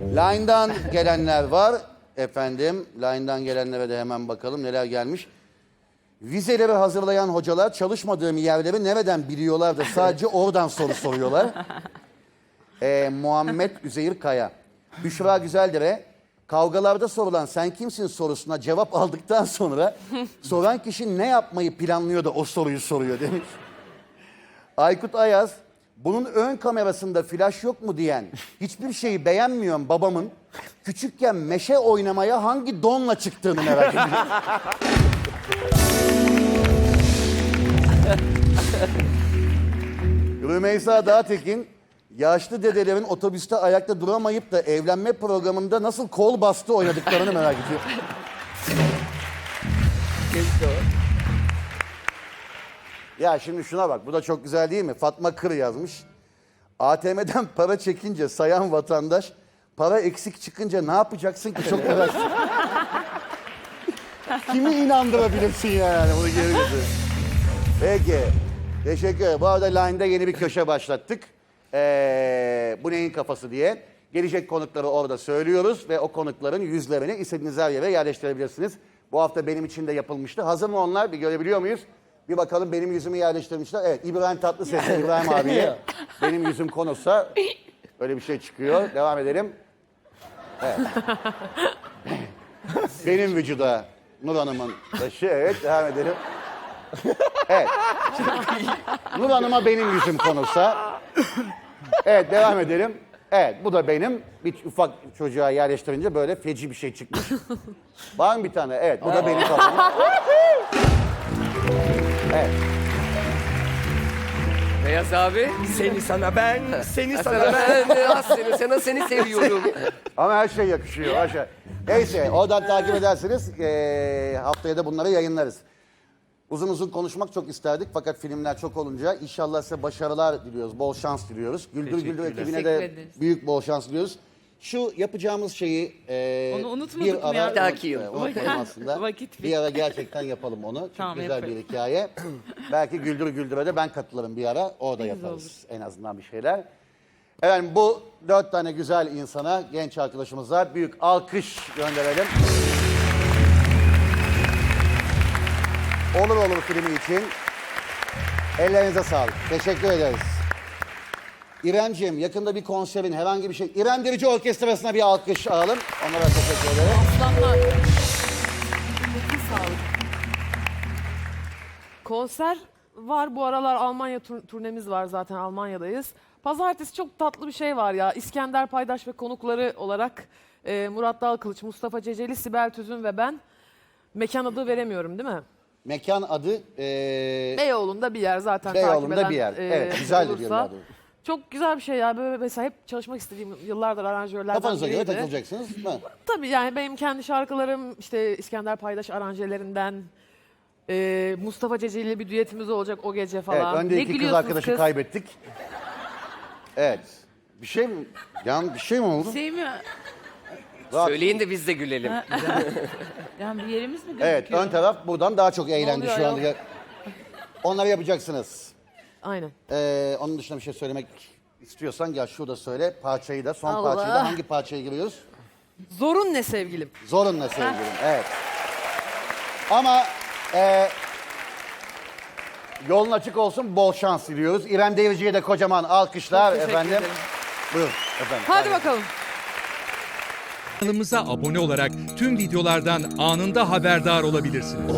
Line'dan gelenler var. Efendim, Line'dan gelenlere de hemen bakalım neler gelmiş. Vizeleri hazırlayan hocalar çalışmadığım yerleri nereden biliyorlar da sadece oradan soru soruyorlar. Ee, Muhammed Üzeyir Kaya. Büşra Güzeldere. Kavgalarda sorulan sen kimsin sorusuna cevap aldıktan sonra soran kişi ne yapmayı planlıyor da o soruyu soruyor demiş. Aykut Ayaz, bunun ön kamerasında flash yok mu diyen, hiçbir şeyi beğenmiyorum babamın, küçükken meşe oynamaya hangi donla çıktığını merak ediyorum. Rümeysa Dağtekin, yaşlı dedelerin otobüste ayakta duramayıp da evlenme programında nasıl kol bastı oynadıklarını merak ediyor. Ya şimdi şuna bak, bu da çok güzel değil mi? Fatma Kır yazmış. ATM'den para çekince sayan vatandaş, para eksik çıkınca ne yapacaksın ki çok merak Kimi inandırabilirsin yani bunu geri getir. Peki. Teşekkür ederim. Bu arada Line'da yeni bir köşe başlattık. Ee, bu neyin kafası diye. Gelecek konukları orada söylüyoruz ve o konukların yüzlerini istediğiniz her yere yerleştirebilirsiniz. Bu hafta benim için de yapılmıştı. Hazır mı onlar? Bir görebiliyor muyuz? Bir bakalım benim yüzümü yerleştirmişler. Evet İbrahim Tatlıses, İbrahim abiye benim yüzüm konulsa öyle bir şey çıkıyor. Devam edelim. Evet. benim vücuda Nur Hanım'ın taşı. Evet devam edelim. Evet. Nur Hanım'a benim yüzüm konulsa. Evet devam edelim. Evet bu da benim. Bir ufak çocuğa yerleştirince böyle feci bir şey çıkmış. Var mı bir tane? Evet bu da benim. Evet. Beyaz abi. Seni sana ben, seni sana Sana ben. ah seni, sana seni seviyorum. Ama her şey yakışıyor. Her şey. Neyse oradan takip edersiniz. Ee, haftaya da bunları yayınlarız. Uzun uzun konuşmak çok isterdik fakat filmler çok olunca inşallah size başarılar diliyoruz. Bol şans diliyoruz. Güldür Güldür ekibine de büyük bol şans diliyoruz. Şu yapacağımız şeyi e, Onu unutmadık bir ara, ya? Bir dahaki yıl. E, unutmayalım aslında. Vakit bir ara gerçekten yapalım onu. Çok Tamam, güzel bir yaparız. hikaye. Belki Güldür Güldür'e de ben katılırım bir ara. Orada yaparız en azından bir şeyler. Efendim bu dört tane güzel insana, genç arkadaşımıza büyük alkış gönderelim. Olur olur filmi için. Ellerinize sağlık. Teşekkür ederiz. İremciğim yakında bir konserin herhangi bir şey. İrem Derici Orkestrası'na bir alkış alalım. Onlara teşekkür ederim. Aslanlar. Sağlık. Konser var bu aralar Almanya tur- turnemiz var zaten Almanya'dayız. Pazartesi çok tatlı bir şey var ya. İskender Paydaş ve konukları olarak e, Murat Dalkılıç, Mustafa Ceceli, Sibel Tüzün ve ben mekan adı veremiyorum değil mi? Mekan adı eee Beyoğlu'nda bir yer zaten Beyoğlu'nda bir yer. e, Evet, güzel de bir olursa. yer. Çok güzel bir şey ya. Böyle mesela hep çalışmak istediğim yıllardır aranjörlerden kafanıza göre biriydi. takılacaksınız. Ha. Tabii yani benim kendi şarkılarım işte İskender Paydaş aranjelerinden e, Mustafa Ceceli ile bir düetimiz olacak o gece Evet, falan. önde Ne iki kız gülüyorsunuz arkadaşı kız? kaybettik. Evet. Bir şey mi? Yan bir şey mi oldu? Şey mi? Rahat. Söyleyin de biz de gülelim. Yani bir yerimiz mi gözüküyor? Evet, ön taraf buradan daha çok eğlendi oluyor şu anda. Onları yapacaksınız. Aynen. Ee, onun dışında bir şey söylemek istiyorsan gel şurada söyle. Parçayı da, son Allah. parçayı da hangi parçaya giriyoruz? Zorun ne sevgilim? Zorunla sevgilim. Evet. Ama e, yolun açık olsun, bol şans diliyoruz. İrem Devrici'ye de kocaman alkışlar Çok teşekkür efendim. ederim. Buyurun efendim. Hadi bakalım. Kanalımıza abone olarak tüm videolardan anında haberdar olabilirsiniz.